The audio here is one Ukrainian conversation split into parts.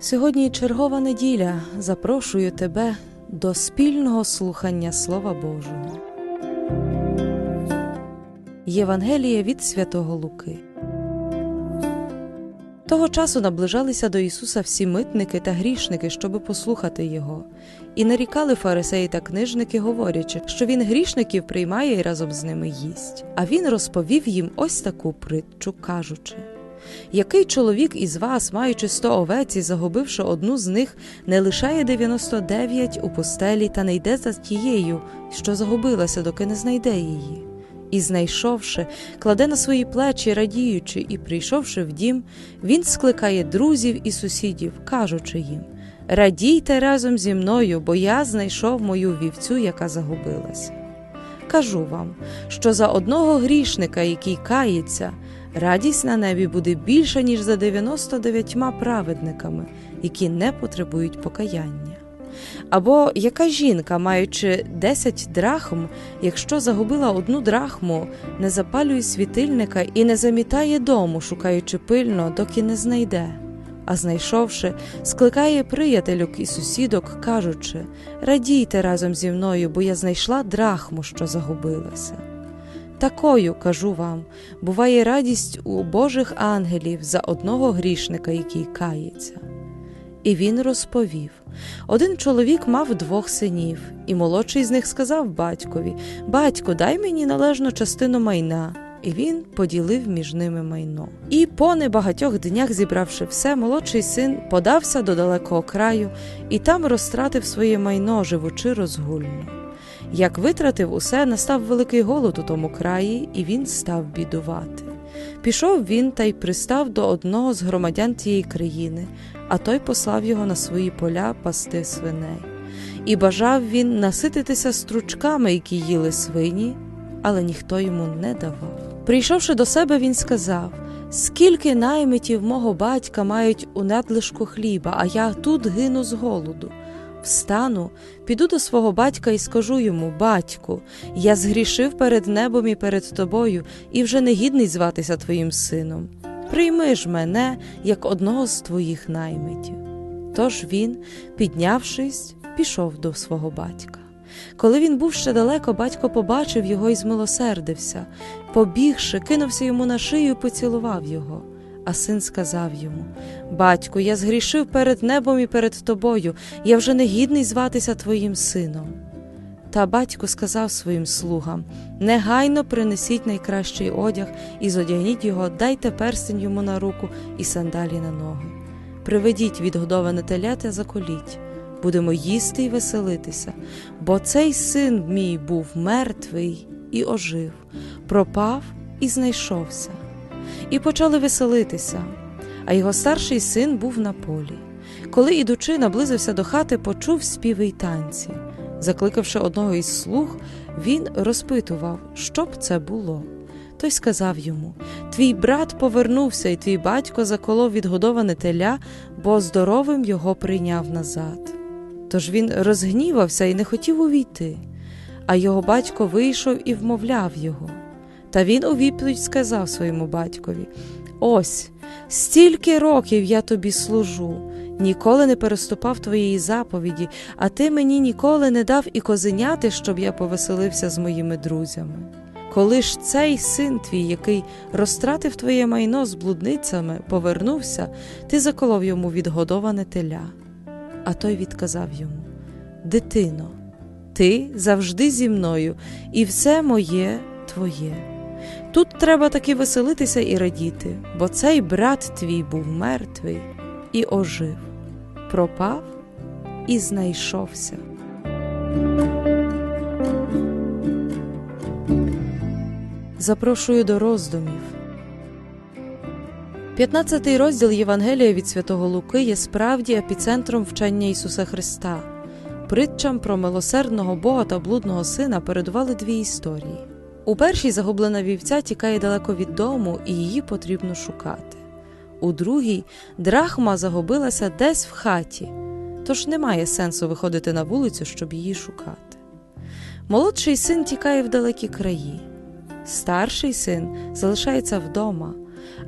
Сьогодні чергова неділя. Запрошую тебе до спільного слухання Слова Божого. Євангеліє від Святого Луки. Того часу наближалися до Ісуса всі митники та грішники, щоби послухати Його, і нарікали фарисеї та книжники, говорячи, що він грішників приймає і разом з ними їсть. А він розповів їм ось таку притчу, кажучи. Який чоловік із вас, маючи сто овець і загубивши одну з них, не лишає 99 у постелі та не йде за тією, що загубилася, доки не знайде її? І, знайшовши, кладе на свої плечі, радіючи, і, прийшовши в дім, він скликає друзів і сусідів, кажучи їм Радійте разом зі мною, бо я знайшов мою вівцю, яка загубилася. Кажу вам, що за одного грішника, який кається, радість на небі буде більша, ніж за 99 праведниками, які не потребують покаяння. Або яка жінка, маючи 10 драхм, якщо загубила одну драхму, не запалює світильника і не замітає дому, шукаючи пильно, доки не знайде. А знайшовши, скликає приятелюк і сусідок, кажучи Радійте разом зі мною, бо я знайшла драхму, що загубилася. Такою, кажу вам, буває радість у Божих ангелів за одного грішника, який кається. І він розповів один чоловік мав двох синів, і молодший з них сказав батькові Батько, дай мені належну частину майна. І він поділив між ними майно. І по небагатьох днях, зібравши все, молодший син подався до далекого краю і там розтратив своє майно, живучи розгульно. Як витратив усе, настав великий голод у тому краї, і він став бідувати. Пішов він та й пристав до одного з громадян тієї країни, а той послав його на свої поля пасти свиней. І бажав він насититися стручками, які їли свині, але ніхто йому не давав. Прийшовши до себе, він сказав Скільки наймитів мого батька мають у надлишку хліба, а я тут гину з голоду. Встану, піду до свого батька і скажу йому Батьку, я згрішив перед небом і перед тобою, і вже не гідний зватися твоїм сином. Прийми ж мене як одного з твоїх наймитів. Тож він, піднявшись, пішов до свого батька. Коли він був ще далеко, батько побачив його і змилосердився, побігши, кинувся йому на шию і поцілував його. А син сказав йому Батьку, я згрішив перед небом і перед тобою, я вже не гідний зватися твоїм сином. Та батько сказав своїм слугам негайно принесіть найкращий одяг і зодягніть його, дайте перстень йому на руку і сандалі на ноги. Приведіть відгодоване телята, заколіть, будемо їсти і веселитися, бо цей син мій був мертвий і ожив, пропав і знайшовся. І почали веселитися, а його старший син був на полі. Коли, ідучи, наблизився до хати, почув співи й танці. Закликавши одного із слуг, він розпитував, що б це було. Той сказав йому Твій брат повернувся, і твій батько заколов відгодоване теля, бо здоровим його прийняв назад. Тож він розгнівався і не хотів увійти, а його батько вийшов і вмовляв його. Та він у відповідь сказав своєму батькові Ось, стільки років я тобі служу, ніколи не переступав твоєї заповіді, а ти мені ніколи не дав і козеняти, щоб я повеселився з моїми друзями. Коли ж цей син твій, який розтратив твоє майно з блудницями, повернувся, ти заколов йому відгодоване теля. А той відказав йому Дитино, ти завжди зі мною, і все моє твоє. Тут треба таки веселитися і радіти, бо цей брат твій був мертвий і ожив, пропав і знайшовся. Запрошую до роздумів. 15 розділ Євангелія від Святого Луки є справді епіцентром вчення Ісуса Христа. Притчам про милосердного Бога та блудного сина передували дві історії. У першій загублена вівця тікає далеко від дому, і її потрібно шукати. У другій драхма загубилася десь в хаті, тож немає сенсу виходити на вулицю, щоб її шукати. Молодший син тікає в далекі краї, старший син залишається вдома,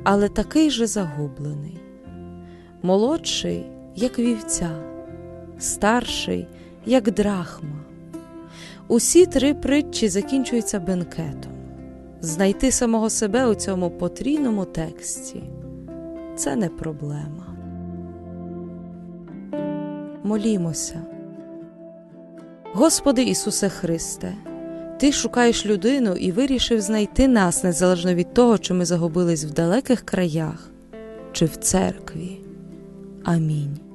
але такий же загублений. Молодший, як вівця, старший, як драхма. Усі три притчі закінчуються бенкетом. Знайти самого себе у цьому потрійному тексті це не проблема. Молімося. Господи Ісусе Христе, Ти шукаєш людину і вирішив знайти нас незалежно від того, чи ми загубились в далеких краях чи в церкві. Амінь.